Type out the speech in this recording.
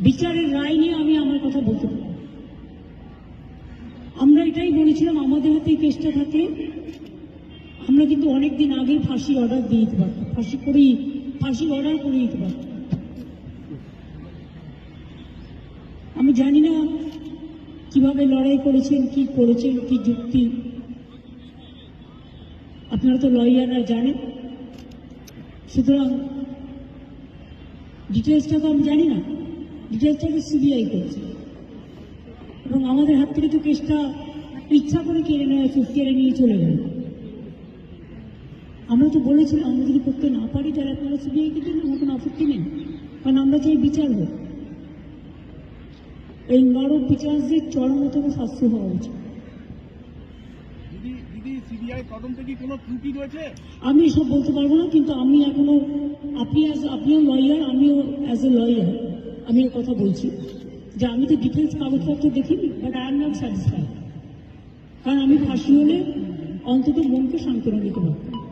বিচারের রায় নিয়ে আমি আমার কথা বলতে পারি আমরা এটাই বলেছিলাম, আমাদের হাতে এই কেসটা থাকলে আমরা কিন্তু অনেকদিন আগেই ফাঁসির অর্ডার দিয়ে দিতে পারতাম। ফাঁসি করেই, ফাঁসির অর্ডার করে দিতে পারতাম। আমি জানি না কীভাবে লড়াই করেছেন, কি করেছেন, কি যুক্তি। আপনারা তো লয়াররা জানেন। সুতরাং ডিটেলসটা তো আমি জানি না। ডিটেলসটাকে সিবিআই করছে। এবং আমাদের হাত থেকে তো কেসটা ইচ্ছা করে কেড়ে নেওয়া কেড়ে নিয়ে চলে গেল। আমরা তো বলেছিলাম আমরা যদি করতে না পারি তাহলে আপনারা সিবিআইকে দিন আমার কোনো আপত্তি নেই। কারণ আমরা চাই বিচার হোক। এই নরক বিচারদের চরমতম শাস্তি হওয়া উচিত। আমি এসব বলতে পারব না কিন্তু আমি এখনও আপনি আপনিও লয়ার আমিও অ্যাজ এ লয়ার আমি এ কথা বলছি যে আমি তো ডিটেলস কাগজপত্র দেখিনি but I am not satisfied কারণ আমি ফাঁসি হলে অন্তত মনকে শান্ত দিতে পারতাম।